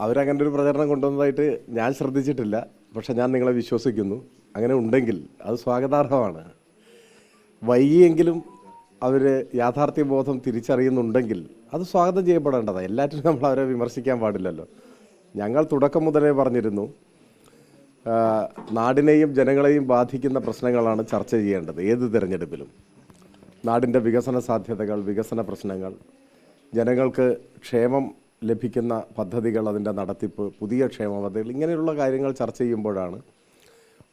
അവരങ്ങനെ ഒരു പ്രചരണം കൊണ്ടുവന്നതായിട്ട് ഞാൻ ശ്രദ്ധിച്ചിട്ടില്ല. പക്ഷെ ഞാൻ നിങ്ങളെ വിശ്വസിക്കുന്നു. അങ്ങനെ ഉണ്ടെങ്കിൽ അത് സ്വാഗതാർഹമാണ്. വൈകിയെങ്കിലും അവർ യാഥാർത്ഥ്യബോധം തിരിച്ചറിയുന്നുണ്ടെങ്കിൽ അത് സ്വാഗതം ചെയ്യപ്പെടേണ്ടതാണ് എല്ലാറ്റിനും നമ്മൾ അവരെ വിമർശിക്കാൻ പാടില്ലല്ലോ. ഞങ്ങൾ തുടക്കം മുതലേ പറഞ്ഞിരുന്നു നാടിനെയും ജനങ്ങളെയും ബാധിക്കുന്ന പ്രശ്നങ്ങളാണ് ചർച്ച ചെയ്യേണ്ടത് ഏത് തിരഞ്ഞെടുപ്പിലും. നാടിന്റെ വികസന സാധ്യതകൾ വികസന പ്രശ്നങ്ങൾ ജനങ്ങൾക്ക് ക്ഷേമം ലഭിക്കുന്ന പദ്ധതികൾ അതിന്റെ നടത്തിപ്പ് പുതിയ ക്ഷേമ പദ്ധതികൾ ഇങ്ങനെയുള്ള കാര്യങ്ങൾ ചർച്ച ചെയ്യുമ്പോഴാണ്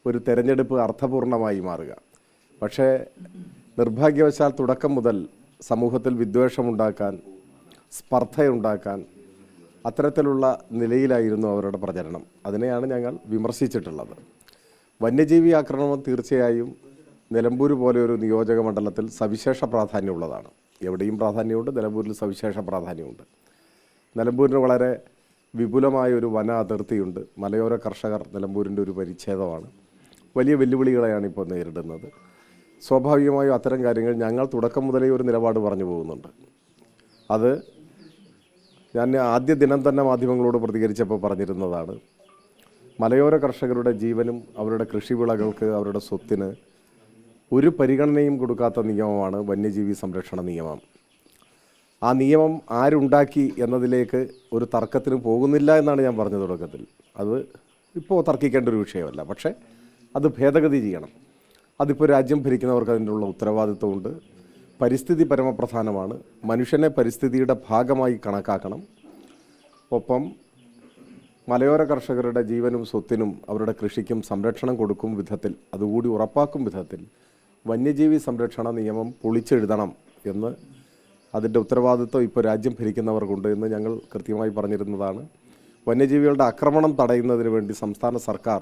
ഒരു തെരഞ്ഞെടുപ്പ് അർത്ഥപൂർണമായി മാറുക. പക്ഷേ നിർഭാഗ്യവശാൽ തുടക്കം മുതൽ സമൂഹത്തിൽ വിദ്വേഷമുണ്ടാക്കാൻ സ്പർദ്ധയുണ്ടാക്കാൻ അത്തരത്തിലുള്ള നിലയിലായിരുന്നു അവരുടെ പ്രചരണം. അതിനെയാണ് ഞങ്ങൾ വിമർശിച്ചിട്ടുള്ളത്. വന്യജീവി ആക്രമണം തീർച്ചയായും നിലമ്പൂർ പോലെ ഒരു നിയോജക മണ്ഡലത്തിൽ സവിശേഷ പ്രാധാന്യമുള്ളതാണ്. എവിടെയും പ്രാധാന്യമുണ്ട് നിലമ്പൂരിൽ സവിശേഷ പ്രാധാന്യമുണ്ട്. നിലമ്പൂരിന് വളരെ വിപുലമായ ഒരു വന അതിർത്തിയുണ്ട് മലയോര കർഷകർ നിലമ്പൂരിന്റെ ഒരു പരിച്ഛേദമാണ്. വലിയ വെല്ലുവിളികളെയാണ് ഇപ്പോൾ നേരിടുന്നത്. സ്വാഭാവികമായും അത്തരം കാര്യങ്ങൾ ഞങ്ങൾ തുടക്കം മുതലേ ഒരു നിലപാട് പറഞ്ഞു പോകുന്നുണ്ട്. അത് ഞാൻ ആദ്യ ദിനം തന്നെ മാധ്യമങ്ങളോട് പ്രതികരിച്ചപ്പോൾ പറഞ്ഞിരുന്നതാണ്. മലയോര കർഷകരുടെ ജീവനും അവരുടെ കൃഷിവിളകൾക്ക് അവരുടെ സ്വത്തിന് ഒരു പരിഗണനയും കൊടുക്കാത്ത നിയമമാണ് വന്യജീവി സംരക്ഷണ നിയമം. ആ നിയമം ആരുണ്ടാക്കി എന്നതിലേക്ക് ഒരു തർക്കത്തിന് പോകുന്നില്ല എന്നാണ് ഞാൻ പറഞ്ഞ തുടക്കത്തിൽ. അത് ഇപ്പോൾ തർക്കിക്കേണ്ട ഒരു വിഷയമല്ല. പക്ഷേ അത് ഭേദഗതി ചെയ്യണം. അതിപ്പോൾ രാജ്യം ഭരിക്കുന്നവർക്ക് അതിനുള്ള ഉത്തരവാദിത്വമുണ്ട്. പരിസ്ഥിതി പരമപ്രധാനമാണ്. മനുഷ്യനെ പരിസ്ഥിതിയുടെ ഭാഗമായി കണക്കാക്കണം. ഒപ്പം മലയോര കർഷകരുടെ ജീവനും സ്വത്തിനും അവരുടെ കൃഷിക്കും സംരക്ഷണം കൊടുക്കും വിധത്തിൽ അതുകൂടി ഉറപ്പാക്കും വിധത്തിൽ വന്യജീവി സംരക്ഷണ നിയമം പൊളിച്ചെഴുതണം എന്ന് അതിന്റെ ഉത്തരവാദിത്വം ഇപ്പോൾ രാജ്യം ഭരിക്കുന്നവർക്കുണ്ട് എന്ന് ഞങ്ങൾ കൃത്യമായി പറഞ്ഞിരുന്നതാണ്. വന്യജീവികളുടെ ആക്രമണം തടയുന്നതിന് വേണ്ടി സംസ്ഥാന സർക്കാർ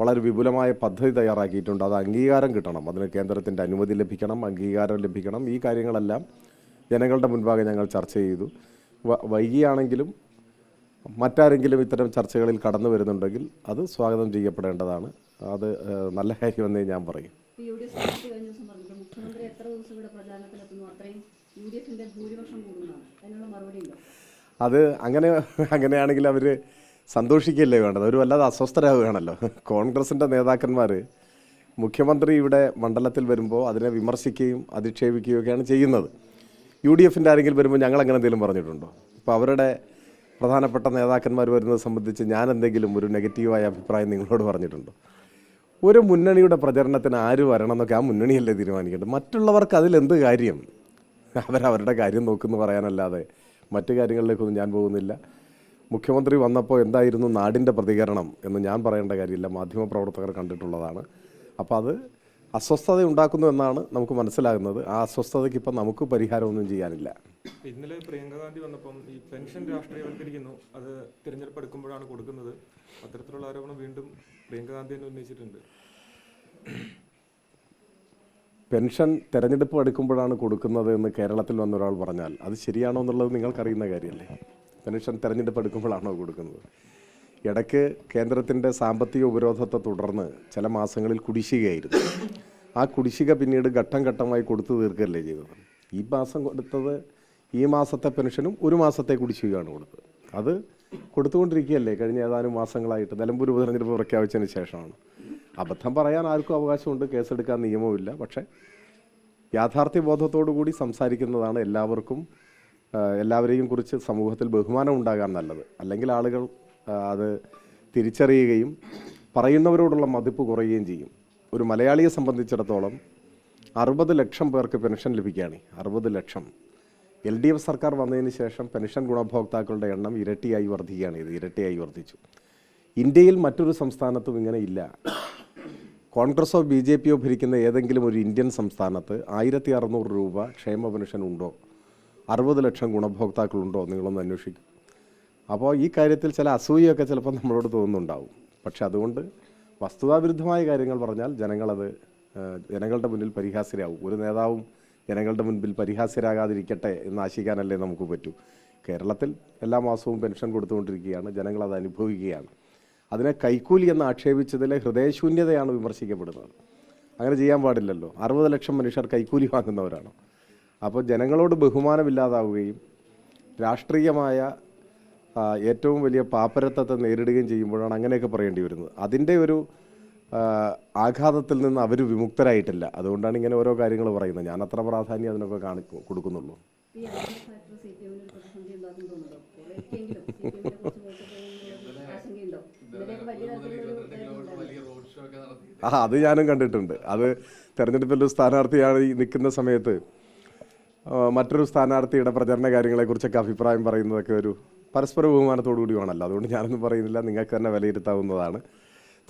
വളരെ വിപുലമായ പദ്ധതി തയ്യാറാക്കിയിട്ടുണ്ട്. അത് അംഗീകാരം കിട്ടണം. അതിന് കേന്ദ്രത്തിന്റെ അനുമതി ലഭിക്കണം അംഗീകാരം ലഭിക്കണം. ഈ കാര്യങ്ങളെല്ലാം ജനങ്ങളുടെ മുൻപാകെ ഞങ്ങൾ ചർച്ച ചെയ്തു. വൈകിയാണെങ്കിലും മറ്റാരെങ്കിലും ഇത്തരം ചർച്ചകളിൽ കടന്നു വരുന്നുണ്ടെങ്കിൽ അത് സ്വാഗതം ചെയ്യപ്പെടേണ്ടതാണ്. അത് നല്ല കാര്യമെന്നേ ഞാൻ പറയും. ഇപ്പൊ യു ഡി എഫ് സ്ഥാനാർത്ഥി കഴിഞ്ഞ ദിവസം പറഞ്ഞിട്ട് മുഖ്യമന്ത്രി എത്ര ദിവസം ഇവിടെ പ്രചാരണത്തിലെത്തുന്നു അത്രയും യു ഡി എഫിന്റെ ഭൂരിപക്ഷം കൂടുന്നതാണ്. അതിനുള്ള മറുപടി ഉണ്ടോ? അത് അങ്ങനെ അങ്ങനെയാണെങ്കിൽ അവർ സന്തോഷിക്കുകയല്ലേ വേണ്ടത്? അവർ വല്ലാതെ അസ്വസ്ഥരാകുകയാണല്ലോ കോൺഗ്രസിന്റെ നേതാക്കന്മാർ മുഖ്യമന്ത്രി ഇവിടെ മണ്ഡലത്തിൽ വരുമ്പോൾ അതിനെ വിമർശിക്കുകയും അധിക്ഷേപിക്കുകയും ഒക്കെയാണ് ചെയ്യുന്നത്. യു ഡി എഫിന്റെ ആരെങ്കിലും വരുമ്പോൾ ഞങ്ങൾ അങ്ങനെ എന്തെങ്കിലും പറഞ്ഞിട്ടുണ്ടോ? ഇപ്പോൾ അവരുടെ പ്രധാനപ്പെട്ട നേതാക്കന്മാർ വരുന്നത് സംബന്ധിച്ച് ഞാൻ എന്തെങ്കിലും ഒരു നെഗറ്റീവായ അഭിപ്രായം നിങ്ങളോട് പറഞ്ഞിട്ടുണ്ടോ? ഒരു മുന്നണിയുടെ പ്രചരണത്തിന് ആര് വരണം എന്നൊക്കെ ആ മുന്നണിയല്ലേ തീരുമാനിക്കേണ്ടത്? മറ്റുള്ളവർക്ക് അതിലെന്ത് കാര്യം? അവരവരുടെ കാര്യം നോക്കുമെന്ന് പറയാനല്ലാതെ മറ്റു കാര്യങ്ങളിലേക്കൊന്നും ഞാൻ പോകുന്നില്ല. മുഖ്യമന്ത്രി വന്നപ്പോൾ എന്തായിരുന്നു നാടിന്റെ പ്രതികരണം എന്ന് ഞാൻ പറയേണ്ട കാര്യമില്ല. മാധ്യമപ്രവർത്തകർ കണ്ടിട്ടുള്ളതാണ്. അപ്പോൾ അത് അസ്വസ്ഥത ഉണ്ടാക്കുന്നു എന്നാണ് നമുക്ക് മനസ്സിലാകുന്നത്. ആ അസ്വസ്ഥതയ്ക്ക് ഇപ്പം നമുക്ക് പരിഹാരമൊന്നും ചെയ്യാനില്ല. ഇന്നലെ പ്രിയങ്ക ഗാന്ധി വന്നപ്പം ഈ പെൻഷൻ രാഷ്ട്രീയവൽക്കരിക്കുന്നു. അത് തിരഞ്ഞെടുപ്പ് എടുക്കുമ്പോഴാണ് കൊടുക്കുന്നത്. അത്തരത്തിലുള്ള ആരോപണം വീണ്ടും പ്രിയങ്ക ഗാന്ധി തന്നെ ഉന്നയിച്ചിട്ടുണ്ട്. പെൻഷൻ തെരഞ്ഞെടുപ്പ് എടുക്കുമ്പോഴാണ് കൊടുക്കുന്നത് എന്ന് കേരളത്തിൽ വന്ന ഒരാൾ പറഞ്ഞാൽ അത് ശരിയാണോ എന്നുള്ളത് നിങ്ങൾക്കറിയുന്ന കാര്യമല്ലേ? പെൻഷൻ തെരഞ്ഞെടുപ്പ് എടുക്കുമ്പോഴാണോ കൊടുക്കുന്നത്? ഇടയ്ക്ക് കേന്ദ്രത്തിന്റെ സാമ്പത്തിക ഉപരോധത്തെ തുടർന്ന് ചില മാസങ്ങളിൽ കുടിശ്ശികയായിരുന്നു. ആ കുടിശ്ശിക പിന്നീട് ഘട്ടം ഘട്ടമായി കൊടുത്തു തീർക്കല്ലേ ചെയ്തത്? ഈ മാസം കൊടുത്തത് ഈ മാസത്തെ പെൻഷനും ഒരു മാസത്തെ കുടിശ്ശികയാണ് കൊടുത്തത്. അത് കൊടുത്തുകൊണ്ടിരിക്കുകയല്ലേ കഴിഞ്ഞ ഏതാനും മാസങ്ങളായിട്ട്. നിലമ്പൂർ ഉപതെരഞ്ഞെടുപ്പ് പ്രഖ്യാപിച്ചതിന് ശേഷമാണ്. അബദ്ധം പറയാൻ ആർക്കും അവകാശമുണ്ട് കേസെടുക്കാൻ നിയമമില്ല പക്ഷേ യാഥാർത്ഥ്യ യാഥാർത്ഥ്യബോധത്തോടു കൂടി സംസാരിക്കുന്നതാണ് എല്ലാവർക്കും എല്ലാവരെയും കുറിച്ച് സമൂഹത്തിൽ ബഹുമാനം ഉണ്ടാകാൻ നല്ലത്. അല്ലെങ്കിൽ ആളുകൾ അത് തിരിച്ചറിയുകയും പറയുന്നവരോടുള്ള മതിപ്പ് കുറയുകയും ചെയ്യും. ഒരു മലയാളിയെ സംബന്ധിച്ചിടത്തോളം അറുപത് ലക്ഷം പേർക്ക് പെൻഷൻ ലഭിക്കുകയാണ്. അറുപത് ലക്ഷം. എൽ ഡി എഫ് സർക്കാർ വന്നതിന് ശേഷം പെൻഷൻ ഗുണഭോക്താക്കളുടെ എണ്ണം ഇരട്ടിയായി വർദ്ധിക്കുകയാണ്. ഇത് ഇരട്ടിയായി വർദ്ധിച്ചു. ഇന്ത്യയിൽ മറ്റൊരു സംസ്ഥാനത്തും ഇങ്ങനെ ഇല്ല. കോൺഗ്രസോ ബി ജെ പിയോ ഭരിക്കുന്ന ഏതെങ്കിലും ഒരു ഇന്ത്യൻ സംസ്ഥാനത്ത് ആയിരത്തി അറുന്നൂറ് രൂപ ക്ഷേമ പെൻഷൻ ഉണ്ടോ? അറുപത് ലക്ഷം ഗുണഭോക്താക്കളുണ്ടോ നിങ്ങളൊന്ന് അന്വേഷിക്കും. അപ്പോൾ ഈ കാര്യത്തിൽ ചില അസൂയൊക്കെ ചിലപ്പോൾ നമ്മളോട് തോന്നുന്നുണ്ടാവും. പക്ഷെ അതുകൊണ്ട് വസ്തുതാവിരുദ്ധമായ കാര്യങ്ങൾ പറഞ്ഞാൽ ജനങ്ങളത് ജനങ്ങളുടെ മുന്നിൽ പരിഹാസ്യരാകും. ഒരു നേതാവും ജനങ്ങളുടെ മുൻപിൽ പരിഹാസ്യരാകാതിരിക്കട്ടെ എന്ന് ആശിക്കാനല്ലേ നമുക്ക് പറ്റൂ. കേരളത്തിൽ എല്ലാ മാസവും പെൻഷൻ കൊടുത്തുകൊണ്ടിരിക്കുകയാണ്. ജനങ്ങളത് അനുഭവിക്കുകയാണ്. അതിനെ കൈക്കൂലി എന്ന് ആക്ഷേപിച്ചതിലെ ഹൃദയശൂന്യതയാണ് വിമർശിക്കപ്പെടുന്നത്. അങ്ങനെ ചെയ്യാൻ പാടില്ലല്ലോ. അറുപത് ലക്ഷം മനുഷ്യർ കൈക്കൂലി വാങ്ങുന്നവരാണ്. അപ്പോൾ ജനങ്ങളോട് ബഹുമാനമില്ലാതാവുകയും രാഷ്ട്രീയമായ ഏറ്റവും വലിയ പാപ്പരത്തത്തെ നേരിടുകയും ചെയ്യുമ്പോഴാണ് അങ്ങനെയൊക്കെ പറയേണ്ടി വരുന്നത്. അതിന്റെ ഒരു ആഘാതത്തിൽ നിന്ന് അവർ വിമുക്തരായിട്ടില്ല. അതുകൊണ്ടാണ് ഇങ്ങനെ ഓരോ കാര്യങ്ങൾ പറയുന്നത്. ഞാൻ അത്ര പ്രാധാന്യം അതിനൊക്കെ കാണി കൊടുക്കുന്നുള്ളൂ. ആ അത് ഞാനും കണ്ടിട്ടുണ്ട്. അത് തെരഞ്ഞെടുപ്പിൽ ഒരു സ്ഥാനാർത്ഥിയാണ് ഈ നിൽക്കുന്ന സമയത്ത് മറ്റൊരു സ്ഥാനാർത്ഥിയുടെ പ്രചരണ കാര്യങ്ങളെക്കുറിച്ചൊക്കെ അഭിപ്രായം പറയുന്നതൊക്കെ ഒരു പരസ്പര ബഹുമാനത്തോടു കൂടിയാണല്ലോ. അതുകൊണ്ട് ഞാനൊന്നും പറയുന്നില്ല. നിങ്ങൾക്ക് തന്നെ വിലയിരുത്താവുന്നതാണ്.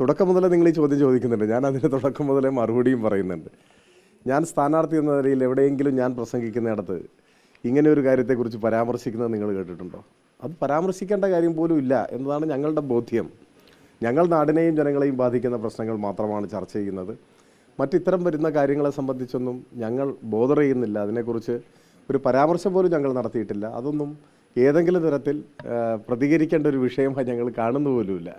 തുടക്കം മുതലേ നിങ്ങൾ ഈ ചോദ്യം ചോദിക്കുന്നുണ്ട്. ഞാൻ അതിന് തുടക്കം മുതലേ മറുപടിയും പറയുന്നുണ്ട്. ഞാൻ സ്ഥാനാർത്ഥി എന്ന നിലയിൽ എവിടെയെങ്കിലും ഞാൻ പ്രസംഗിക്കുന്നിടത്ത് ഇങ്ങനെ ഒരു കാര്യത്തെക്കുറിച്ച് പരാമർശിക്കുന്നത് നിങ്ങൾ കേട്ടിട്ടുണ്ടോ? അത് പരാമർശിക്കേണ്ട കാര്യം പോലും ഇല്ല എന്നതാണ് ഞങ്ങളുടെ ബോധ്യം. ഞങ്ങൾ നാടിനെയും ജനങ്ങളെയും ബാധിക്കുന്ന പ്രശ്നങ്ങൾ മാത്രമാണ് ചർച്ച ചെയ്യുന്നത്. മറ്റിത്തരം വരുന്ന കാര്യങ്ങളെ സംബന്ധിച്ചൊന്നും ഞങ്ങൾ ബോധർ ചെയ്യുന്നില്ല. അതിനെക്കുറിച്ച് ഒരു പരാമർശം പോലും ഞങ്ങൾ നടത്തിയിട്ടില്ല. അതൊന്നും ഏതെങ്കിലും തരത്തിൽ പ്രതികരിക്കേണ്ട ഒരു വിഷയമായി ഞങ്ങൾ കാണുന്നു പോലുമില്ല.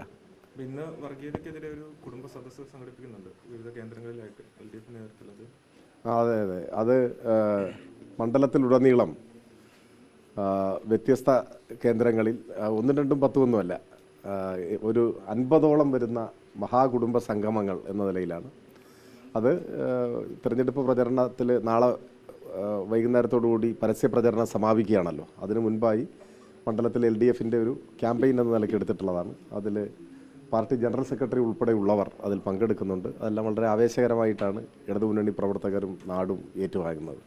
പിന്നെ ഇന്ന് വർഗീയതയ്ക്കെതിരെ ഒരു കുടുംബ സദസ്സ് സംഘടിപ്പിക്കുന്നുണ്ട്. വിവിധ കേന്ദ്രങ്ങളിലായിട്ട് എൽ ഡി എഫ് നേതൃത്വത്തിൽ അതെ അതെ. അത് മണ്ഡലത്തിലുടനീളം വ്യത്യസ്ത കേന്ദ്രങ്ങളിൽ ഒന്നും രണ്ടും പത്തും ഒന്നുമല്ല ആ, ഒരു അൻപതോളം വരുന്ന മഹാകുടുംബ സംഗമങ്ങൾ എന്ന നിലയിലാണ്. അത് തിരഞ്ഞെടുപ്പ് പ്രചരണത്തിൽ നാളെ വൈകുന്നേരത്തോടുകൂടി വൈകുന്നേരത്തോടു കൂടി പരസ്യ പ്രചരണം സമാപിക്കുകയാണല്ലോ. അതിനു മുൻപായി മണ്ഡലത്തിൽ എൽ ഡി എഫിന്റെ ഒരു ക്യാമ്പയിൻ എന്ന നിലയ്ക്ക് എടുത്തിട്ടുള്ളതാണ്. അതിൽ പാർട്ടി ജനറൽ സെക്രട്ടറി ഉൾപ്പെടെയുള്ളവർ അതിൽ പങ്കെടുക്കുന്നുണ്ട്. അതെല്ലാം വളരെ ആവേശകരമായിട്ടാണ് ഇടതുമുന്നണി പ്രവർത്തകരും നാടും ഏറ്റുവാങ്ങുന്നത്.